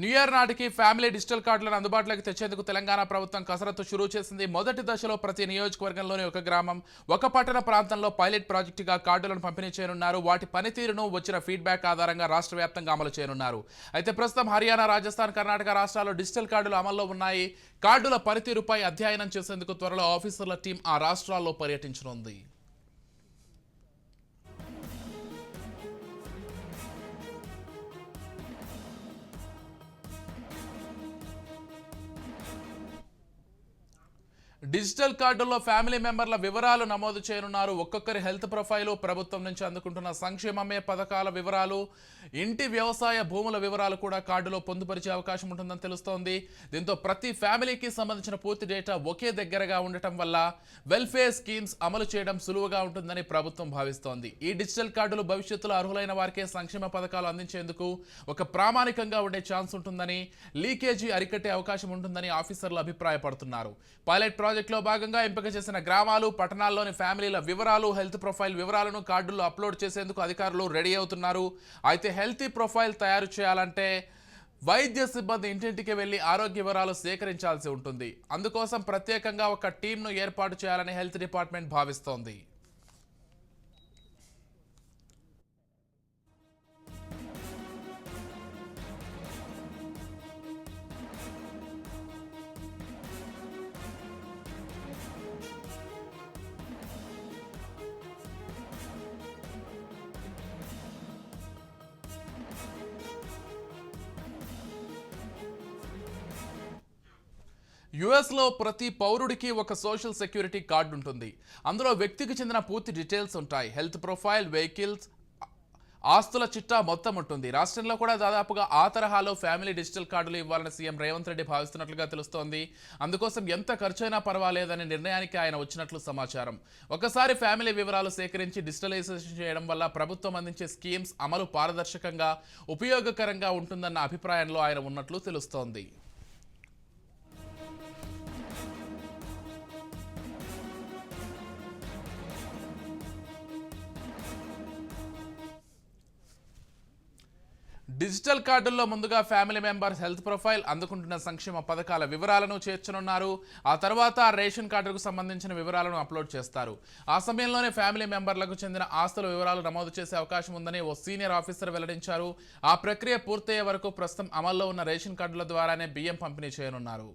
New year నాటికి family digital కార్డులను అందుబాటులోకి తెచ్చేందుకు తెలంగాణ ప్రభుత్వం కసరత్తు షురూ చేసింది. మొదటి దశలో ప్రతి నియోజకవర్గంలోని ఒక గ్రామం ఒక పట్టణ ప్రాంతంలో పైలట్ ప్రాజెక్టుగా కార్డులను పంపిణీ చేయనున్నారు. వాటి పనితీరును వచ్చిన ఫీడ్బ్యాక్ ఆధారంగా రాష్ట్ర వ్యాప్తంగా అమలు చేయనున్నారు. అయితే ప్రస్తుతం హర్యానా రాజస్థాన్ కర్ణాటక రాష్ట్రాల్లో డిజిటల్ కార్డులు అమల్లో ఉన్నాయి. కార్డుల పనితీరుపై అధ్యయనం చేసేందుకు త్వరలో ఆఫీసర్ల టీం ఆ రాష్ట్రాల్లో పర్యటించనుంది. డిజిటల్ కార్డుల్లో ఫ్యామిలీ మెంబర్ల వివరాలు నమోదు చేయనున్నారు. ఒక్కొక్కరి హెల్త్ ప్రొఫైలు ప్రభుత్వం నుంచి అందుకుంటున్న సంక్షేమమే పథకాల వివరాలు. ఇంటి వ్యవసాయ భూముల వివరాలు కూడా కార్డులో పొందుపరిచే అవకాశం ఉంటుందని తెలుస్తోంది. దీంతో ప్రతి ఫ్యామిలీకి సంబంధించిన పూర్తి డేటా ఒకే దగ్గరగా ఉండటం వల్ల వెల్ఫేర్ స్కీమ్స్ అమలు చేయడం సులువుగా ఉంటుందని ప్రభుత్వం భావిస్తోంది. ఈ డిజిటల్ కార్డులు భవిష్యత్తులో అర్హులైన వారికే సంక్షేమ పథకాలు అందించేందుకు ఒక ప్రామాణికంగా ఉండే ఛాన్స్ ఉంటుందని లీకేజీ అరికట్టే అవకాశం ఉంటుందని ఆఫీసర్లు అభిప్రాయపడుతున్నారు. పైలట్ ప్రాజెక్టులో భాగంగా ఎంపిక చేసిన గ్రామాలు పట్టణాల్లోని ఫ్యామిలీల వివరాలు హెల్త్ ప్రొఫైల్ వివరాలను కార్డుల్లో అప్లోడ్ చేసేందుకు అధికారులు రెడీ అవుతున్నారు. అయితే హెల్తీ ప్రొఫైల్ తయారు చేయాలంటే వైద్య సిబ్బంది ఇంటింటికి వెళ్ళి ఆరోగ్య వివరాలు సేకరించాల్సి ఉంటుంది. అందుకోసం ప్రత్యేకంగా ఒక టీంను ఏర్పాటు చేయాలని హెల్త్ డిపార్ట్మెంట్ భావిస్తోంది. యుఎస్లో ప్రతి పౌరుడికి ఒక సోషల్ సెక్యూరిటీ కార్డు ఉంటుంది. అందులో వ్యక్తికి చెందిన పూర్తి డీటెయిల్స్ ఉంటాయి. హెల్త్ ప్రొఫైల్ వెహికల్స్ ఆస్తుల చిట్టా మొత్తం ఉంటుంది. రాష్ట్రంలో కూడా దాదాపుగా ఆ తరహాలో ఫ్యామిలీ డిజిటల్ కార్డులు ఇవ్వాలని సీఎం రేవంత్ రెడ్డి భావిస్తున్నట్లుగా తెలుస్తోంది. అందుకోసం ఎంత ఖర్చైనా పర్వాలేదనే నిర్ణయానికి ఆయన వచ్చినట్లు సమాచారం. ఒకసారి ఫ్యామిలీ వివరాలు సేకరించి డిజిటలైజేషన్ చేయడం వల్ల ప్రభుత్వం అందించే స్కీమ్స్ అమలు పారదర్శకంగా ఉపయోగకరంగా ఉంటుందన్న అభిప్రాయంలో ఆయన ఉన్నట్లు తెలుస్తోంది. డిజిటల్ కార్డుల్లో ముందుగా ఫ్యామిలీ మెంబర్స్ హెల్త్ ప్రొఫైల్ అందుకుంటున్న సంక్షేమ పథకాల వివరాలను చేర్చనున్నారు. ఆ తర్వాత రేషన్ కార్డుకు సంబంధించిన వివరాలను అప్లోడ్ చేస్తారు. ఆ సమయంలోనే ఫ్యామిలీ మెంబర్లకు చెందిన ఆస్తుల వివరాలు నమోదు చేసే అవకాశం ఉందని ఓ సీనియర్ ఆఫీసర్ వెల్లడించారు. ఆ ప్రక్రియ పూర్తయ్యే వరకు ప్రస్తుతం అమల్లో ఉన్న రేషన్ కార్డుల ద్వారానే బియ్యం పంపిణీ చేయనున్నారు.